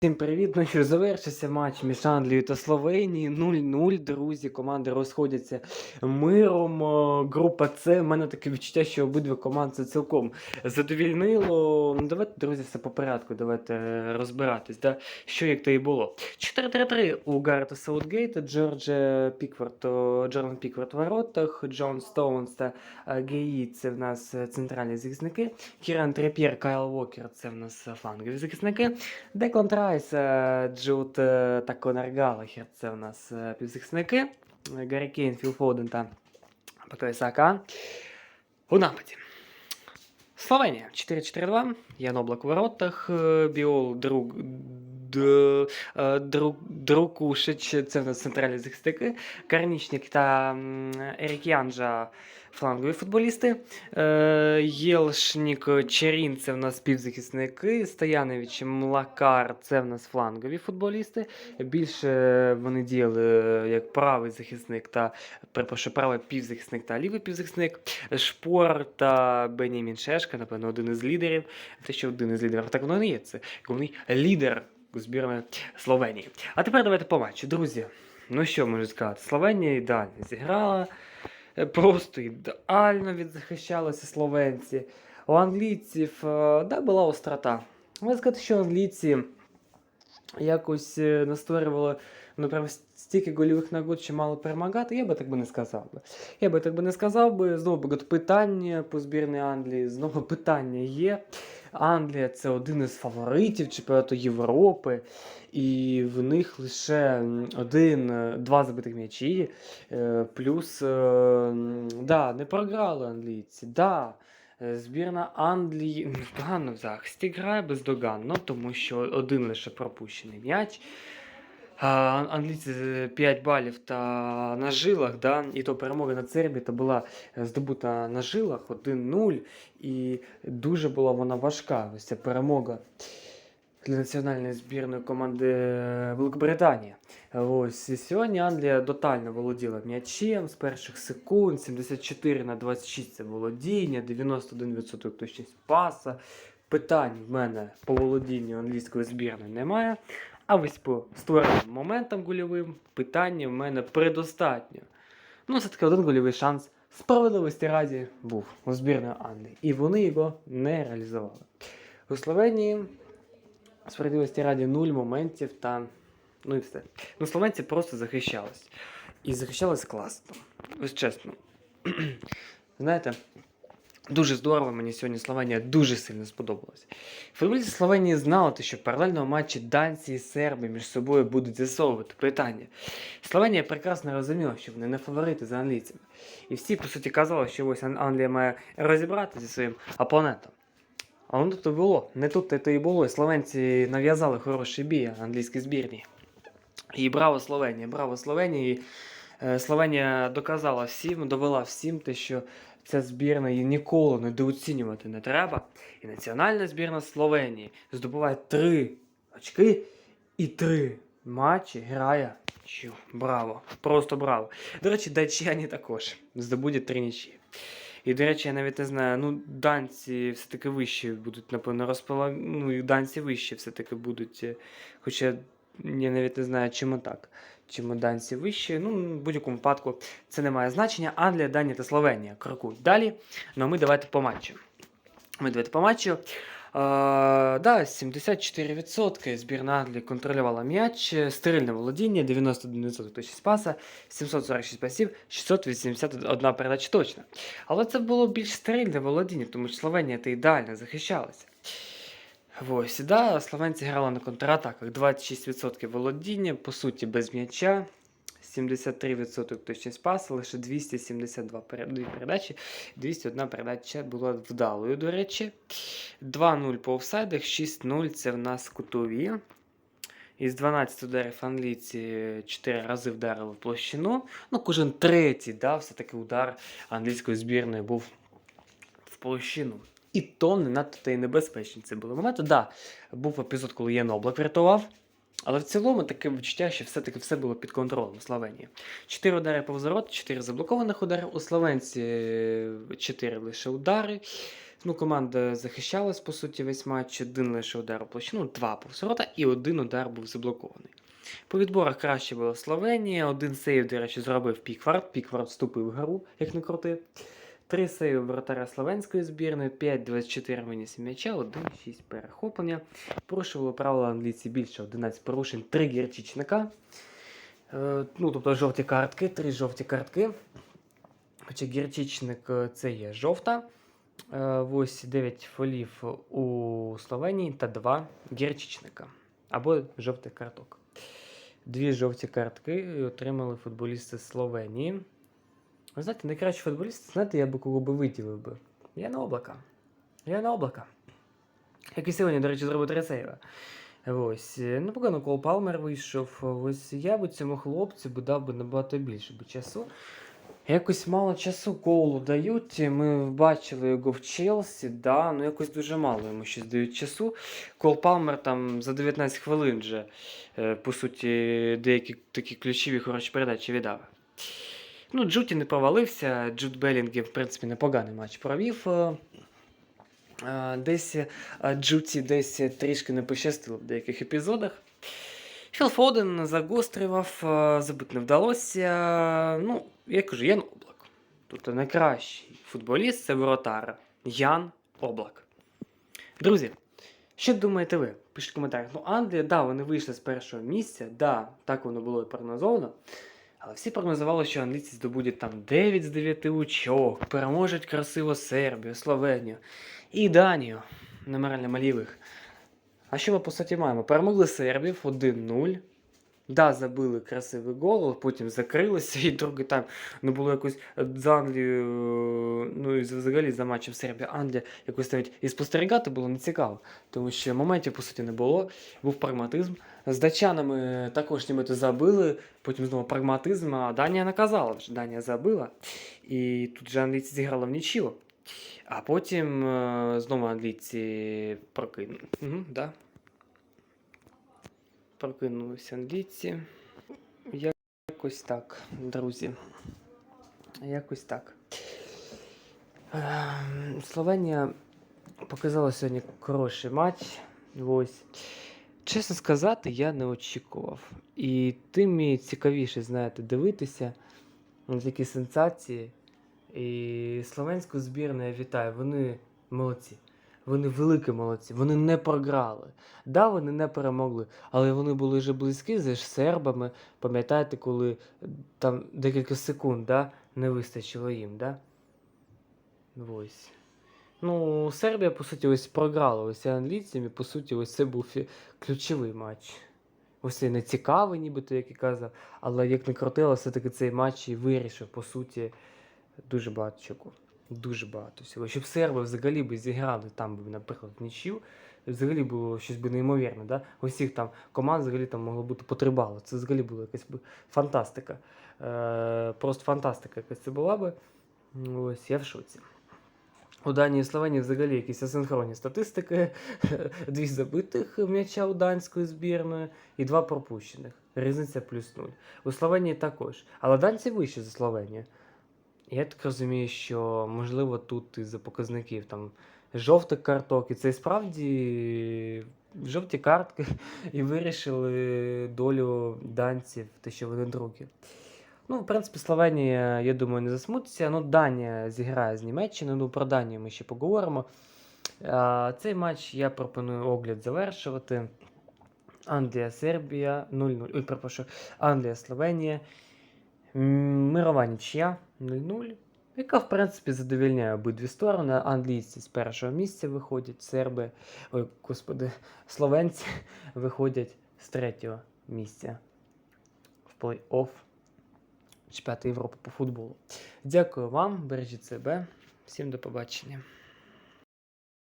Всім привіт! Ну що завершився матч між Англією та Словенією. 0-0, друзі. Команди розходяться миром. Е, Група С. У мене таке відчуття, що обидві команди це цілком задовільнило. Ну давайте, друзі, все по порядку. Давайте е, розбиратись. Да? Що як то і було. 4-3-3 у Гаррета Саутгейта, Джорджа Пікфорд, Джордан Пікфорд в воротах, Джон Стоунс та е, Геї це в нас центральні захисники. Кіран Треп'єр, Кайл Уокер це в нас флангові захисники. Деклан Райс, е, Джуд е, та Конор Галлахер. це у нас е, півзахисники. Гаррі Кейн, Філ Фоден та Бакай Сака. У нападі. Словенія 4-4-2. Ян Облак у воротах. Біол Друг. Е, Друкушич, це в нас центральні захисники. Карнічник та Ерік Янжа флангові футболісти. Е, Єлшнік Черін це в нас півзахисники. Стоянович Млакар це в нас флангові футболісти. Більше вони діяли е, як правий захисник та перепрошую, правий півзахисник та лівий півзахисник. Шпор та Бенімін Шешка, напевно, один із лідерів. Те, що один із лідерів, так воно не є. Це головний лідер збірної Словенії. А тепер давайте по матчу. Друзі, ну що можу сказати? Словенія ідеально зіграла. Е, Просто ідеально відзахищалися словенці. У англійців е, да, була острота. Можна сказати, що англійці якось е, настворювали ну, прям стільки гольових нагод, що мало перемагати, я би так би не сказав би. Я би так би не сказав би. Знову би питання по збірній Англії, знову питання є. Англія це один із фаворитів чемпіонату Європи, і в них лише один, е, забитих м'ячі. Е, Плюс, е, да, не програли англійці. Да. Збірна Англії погано в захисті грає бездоганно, тому що один лише пропущений м'яч. Англійці 5 балів та на жилах, да? і то перемога над Сербією та була е, здобута на жилах 1-0. І дуже була вона важка. Ось ця перемога для національної збірної команди е, Великобританії. Ось і сьогодні Англія тотально володіла м'ячем з перших секунд. 74 на 26 це володіння, 91% точність паса. Питань в мене по володінню англійської збірної немає. А ось по створеним моментам гольовим питання в мене предостатньо. Ну, це таки один гольовий шанс справедливості раді був у збірної Англії. І вони його не реалізували. У Словенії справедливості раді нуль моментів та. Ну і все. Ну, словенці просто захищались. І захищались класно. Ось чесно. Знаєте, дуже здорово, мені сьогодні Словенія дуже сильно сподобалась. Футболісти Словенії знали, що в паралельному матчі данці і серби між собою будуть з'ясовувати питання. Словенія прекрасно розуміла, що вони не фаворити за англійцями. І всі, по суті, казали, що ось Англія має розібратися зі своїм опонентом. А воно і було. Не тут то і було. Словенці нав'язали хороший бій англійській збірні. І браво Словенія, браво Словенія. І, е, Словенія доказала всім, довела всім те, що ця збірна її ніколи недооцінювати не треба. І національна збірна Словенії здобуває три очки і три матчі грає. Чу, браво, просто браво. До речі, датчані також здобудуть три нічі. І, до речі, я навіть не знаю, ну, данці все-таки вищі будуть, напевно, розпала... Ну, і данці вищі все-таки будуть. е, Хоча я навіть не знаю, чому так. Чому данці вищі. Ну, в будь-якому випадку це не має значення. Англія, Данія та Словенія крокують далі. Ну ми давайте по матчу. Ми давайте по матчу. А, да, 74% збірна Англії контролювала м'яч, стерильне володіння, 91% точність паса, 746 пасів, 681 передача точна. Але це було більш стерильне володіння, тому що Словенія та ідеально захищалася. Ось, да, словенці грали на контратаках 26% володіння, по суті, без м'яча. 73% точність паса, лише 272 передачі, 201 передача була вдалою, до речі. 2-0 по офсайдах, 6-0 це в нас кутові. Із 12 ударів англійці 4 рази вдарили в площину. Ну, кожен третій, да, все-таки удар англійської збірної був в площину. І то не надто та й небезпечні це були моменти. Да, був епізод, коли Ян Облак врятував. Але в цілому таке відчуття, що все-таки все було під контролем у Словенії. Чотири удари повз ворот, чотири заблокованих удари. У Словенці чотири лише удари. Ну, команда захищалась, по суті, весь матч. Один лише удар у площину, два повсорота і один удар був заблокований. По відборах краще була Словенія. Один сейв, до речі, зробив Піквард. Піквард вступив в гру, як не крути. Три сейви воротаря словенської збірної, 5-24 виніс м'яча, 1-6 перехоплення. Порушували правила англійці більше 11 порушень, 3 гірчичника. Е, ну, тобто жовті картки, 3 жовті картки. Хоча гірчичник е, це є жовта. Е, Ось 9 фолів у Словенії та 2 гірчичника або жовтих карток. Дві жовті картки отримали футболісти Словенії. Ви знаєте, найкращий футболіст, знаєте, я би кого би виділив би. Я на облака. Я на облака. Як і сьогодні, до речі, зробив три сейва. Ось. Ну, поки Кол Палмер вийшов. Ось я би цьому хлопцю би дав би набагато більше би часу. Якось мало часу колу дають. Ми бачили його в Челсі, да, ну якось дуже мало йому щось дають часу. Кол Палмер там за 19 хвилин вже, е, по суті, деякі такі ключові хороші передачі віддав. Ну, Джуті не провалився. Джуд Белінгем, в принципі, непоганий матч провів. Е, е, Десь е, Джуті десь трішки не пощастило в деяких епізодах. Філ Фоден загострював, забити не вдалося. Ну, я кажу, Ян Облак. Тобто найкращий футболіст це воротар Ян Облак. Друзі, що думаєте ви? Пишіть в коментарях. Ну, Англія, да, вони вийшли з першого місця, да, так воно було і прогнозовано. Але всі прогнозували, що англійці здобудуть там 9 з 9 очок, переможуть красиво Сербію, Словенію і Данію Немерально малівих. А що ми по суті маємо? Перемогли сербів 1-0. Да, забили красивий гол, потім закрилися, і другий тайм ну було якось е, з Англією, е, ну і взагалі за матчем Сербія Англія якось навіть і спостерігати було не цікаво, тому що моментів по суті не було, був прагматизм. З датчанами також нібито забили, потім знову прагматизм, а Данія наказала вже. Данія забила. І тут же англійці зіграли в нічого. А потім знову англійці прокинули. Угу, да. Прокинулися англійці. Якось так, друзі. Якось так. Ем, Словенія показала сьогодні хороший матч. Ось. Чесно сказати, я не очікував. І тим мені цікавіше, знаєте, дивитися на такі сенсації. І словенську збірну я вітаю. Вони молодці. Вони великі молодці. Вони не програли. Да, вони не перемогли, але вони були вже близькі з сербами. Пам'ятаєте, коли е, там декілька секунд да, не вистачило їм, да? Ось. Ну, Сербія, по суті, ось програла ось англійцям, і по суті, ось це був ключовий матч. Ось цей не цікавий, нібито, як і казав, але як не крутило, все-таки цей матч і вирішив, по суті, дуже багато чого. Дуже багато всього. Щоб серби взагалі би зіграли там, би, наприклад, нічів, взагалі було щось би неймовірне. Да? Усіх там команд взагалі там могло бути по три бали. Це взагалі була якась би фантастика. Е, просто фантастика якась це була би. Ось я в шоці. У Данії і Словенії взагалі якісь асинхронні статистики. Дві забитих м'яча у данської збірної і два пропущених. Різниця плюс нуль. У Словенії також. Але данці вищі за Словенію. Я так розумію, що можливо тут із-за показників там жовтих карток, і це справді жовті картки і вирішили долю данців, те, що вони другі. Ну, в принципі, Словенія, я думаю, не засмутиться. Ну, Данія зіграє з Німеччиною. Ну, про Данію ми ще поговоримо. А, цей матч я пропоную огляд завершувати. Англія, Сербія 0-0. Ой, перепрошую. Англія, Словенія. Мирова нічия 0-0. Яка, в принципі, задовільняє обидві сторони. Англійці з першого місця виходять, серби, ой, господи, словенці виходять з третього місця в плей-офф чемпіонату Європи по футболу. Дякую вам, бережіть себе. Всім до побачення.